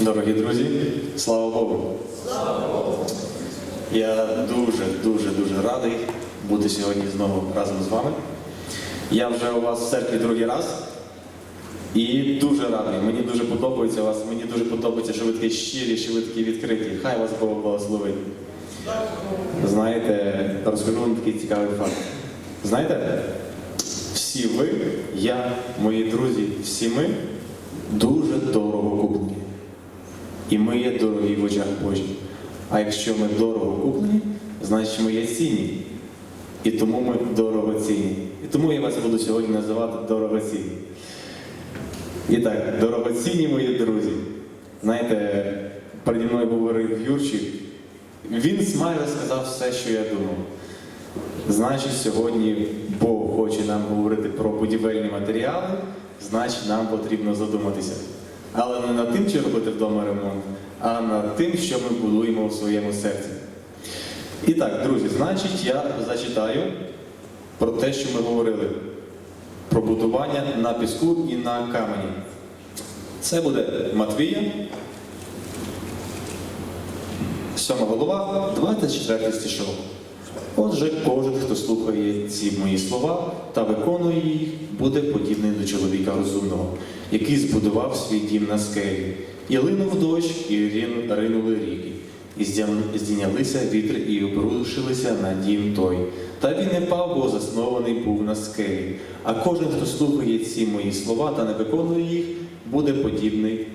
Дорогі друзі, слава Богу! Я дуже, дуже, дуже радий бути сьогодні знову разом з вами. Я вже у вас в церкві другий раз. І дуже радий. Мені дуже подобається вас. Мені дуже подобається, що ви такі щирі, що ви такі відкриті. Хай вас Бог благословить. Знаєте, розкажу вам такий цікавий факт. Знаєте, всі ви, я, мої друзі, всі ми дуже дорого. І ми є дорогі в очах Божі. А якщо ми дорого куплені, значить ми є цінні. І тому ми дорогоцінні. І тому я вас буду сьогодні називати дорогоцінні. І так, дорогоцінні мої друзі. Знаєте, переді мною говорив Юрчик. Він майже сказав все, що я думав. Значить, сьогодні Бог хоче нам говорити про будівельні матеріали, значить нам потрібно задуматися. Але не над тим, чи робити вдома ремонт, а над тим, що ми будуємо в своєму серці. І так, друзі, значить, я зачитаю про те, що ми говорили. Про будування на піску і на камені. Це буде Матвія, 7 голова, 24 стишок. Отже, кожен, хто слухає ці мої слова та виконує їх, буде подібний до чоловіка розумного, який збудував свій дім на скелі. І линув дощ, і рин- ринули ріки, і здійнялися вітри, і обрушилися на дім той. Та він не пав, бо заснований був на скелі. А кожен, хто слухає ці мої слова та не виконує їх, буде подібний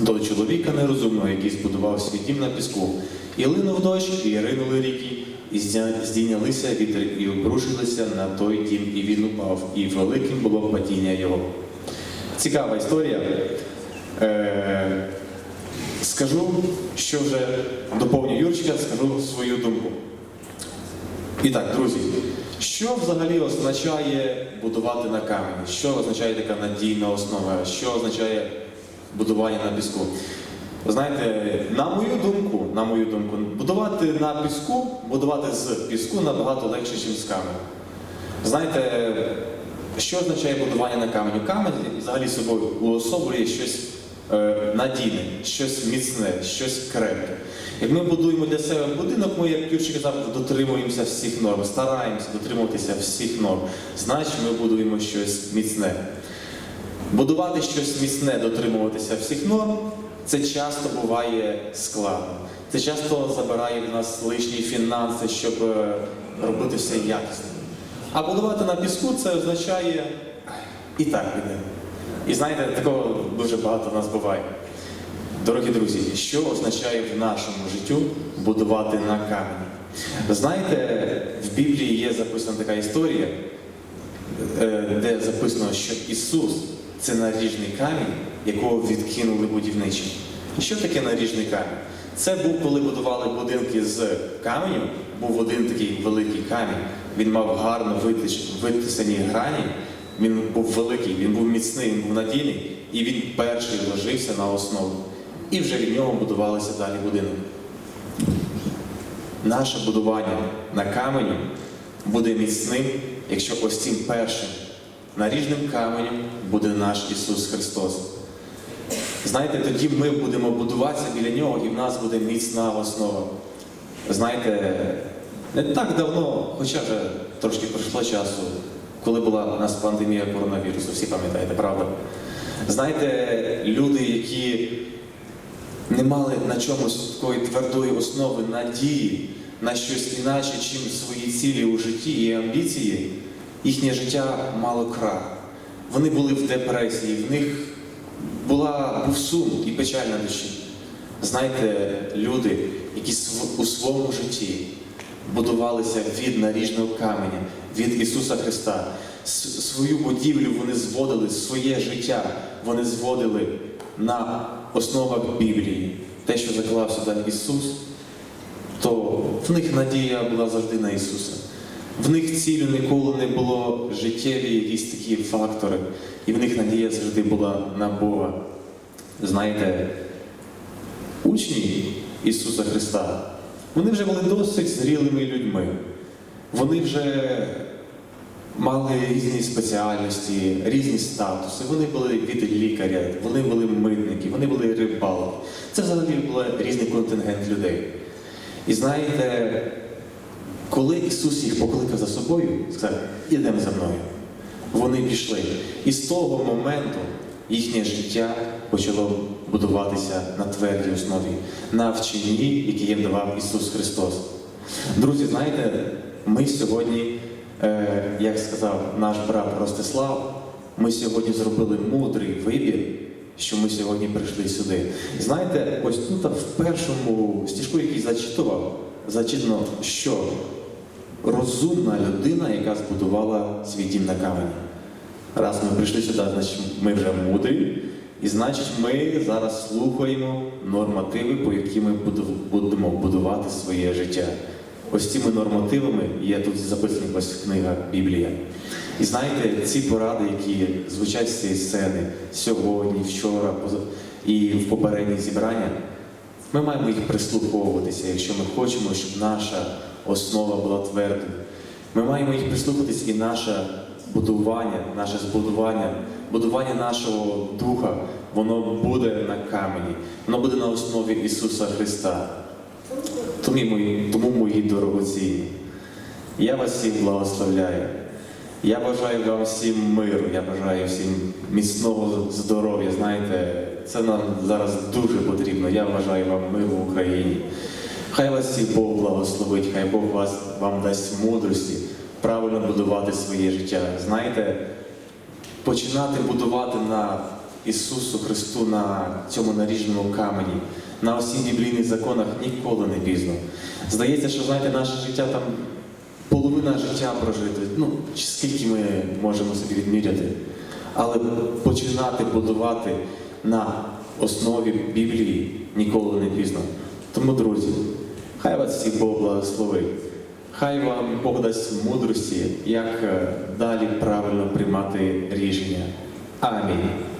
до чоловіка нерозумного, який збудував свій дім на піску. І линув дощ, і ринули ріки, і здійнялися вітри, і обрушилися на той дім, і він упав, і великим було падіння його. Цікава історія. Е, скажу, що вже доповню Юрчика, скажу свою думку. І так, друзі, що взагалі означає будувати на камені? Що означає така надійна основа? Що означає будування на піску? Знаєте, на мою думку, на мою думку, будувати на піску, будувати з піску набагато легше, ніж з каменю. Знаєте, що означає будування на каменю? Камінь взагалі собою уособлює щось е, надійне, щось міцне, щось крепке. Як ми будуємо для себе будинок, ми, як Юрчик казав, дотримуємося всіх норм, стараємося дотримуватися всіх норм. Значить, ми будуємо щось міцне. Будувати щось міцне, дотримуватися всіх норм, це часто буває складно. Це часто забирає в нас лишні фінанси, щоб е, робити все якісно. А будувати на піску це означає і так піде. І знаєте, такого дуже багато в нас буває. Дорогі друзі, що означає в нашому життю будувати на камені? Знаєте, в Біблії є записана така історія, е, де записано, що Ісус це наріжний камінь, якого відкинули будівничі. Що таке наріжний камінь? Це був, коли будували будинки з каменю, був один такий великий камінь. Він мав гарно витисані грані, він був великий, він був міцний, він був надійний, і він перший вложився на основу. І вже від нього будувалися далі будинок. Наше будування на каменю буде міцним, якщо ось цим першим наріжним каменем буде наш Ісус Христос. Знаєте, тоді ми будемо будуватися біля нього, і в нас буде міцна основа. Знаєте, не так давно, хоча вже трошки пройшло часу, коли була у нас пандемія коронавірусу, всі пам'ятаєте, правда? Знаєте, люди, які не мали на чомусь такої твердої основи надії на щось інакше, чим свої цілі у житті і амбіції, їхнє життя мало крах. Вони були в депресії, в них була, був сум і печаль на душі. Знаєте, люди, які у своєму житті будувалися від наріжного каменя, від Ісуса Христа. Свою будівлю вони зводили, своє життя вони зводили на основах Біблії. Те, що заклав сюди Ісус, то в них надія була завжди на Ісуса. В них цілю ніколи не було життєві якісь такі фактори, і в них надія завжди була на Бога. Знаєте, учні Ісуса Христа, вони вже були досить зрілими людьми. Вони вже мали різні спеціальності, різні статуси. Вони були від лікаря, вони були митники, вони були рибалки. Це взагалі був різний контингент людей. І знаєте, коли Ісус їх покликав за собою, сказав, ідемо за мною. Вони пішли. І з того моменту їхнє життя почало будуватися на твердій основі, на вченні, яке їм давав Ісус Христос. Друзі, знаєте, ми сьогодні, е, як сказав наш брат Ростислав, ми сьогодні зробили мудрий вибір, що ми сьогодні прийшли сюди. Знаєте, ось тут в першому стіжку, який зачитував, зачитано, що розумна людина, яка збудувала свій дім на камені. Раз ми прийшли сюди, значить ми вже мудрі, і значить ми зараз слухаємо нормативи, по які ми будемо будувати своє життя. Ось цими нормативами є тут записані ось книга Біблія. І знаєте, ці поради, які звучать з цієї сцени сьогодні, вчора і в попередніх зібраннях, ми маємо їх прислуховуватися, якщо ми хочемо, щоб наша основа була твердою. Ми маємо їх прислухатись і наше будування, наше збудування, будування нашого духа, воно буде на камені, воно буде на основі Ісуса Христа. Тому мої, тому мої дорогоцінні. Я вас всіх благословляю. Я бажаю вам всім миру, я бажаю всім міцного здоров'я. Знаєте, це нам зараз дуже потрібно. Я бажаю вам миру в Україні. Хай вас всіх Бог благословить, хай Бог вас, вам дасть мудрості правильно будувати своє життя. Знаєте, починати будувати на Ісусу Христу на цьому наріжному камені, на усіх біблійних законах ніколи не пізно. Здається, що знаєте, наше життя там половина життя прожити. Ну, скільки ми можемо собі відміряти. Але починати будувати на основі Біблії ніколи не пізно. Тому, друзі, хай вас всіх Бог благословить. Хай вам Бог дасть мудрості, як е, далі правильно приймати рішення. Амінь.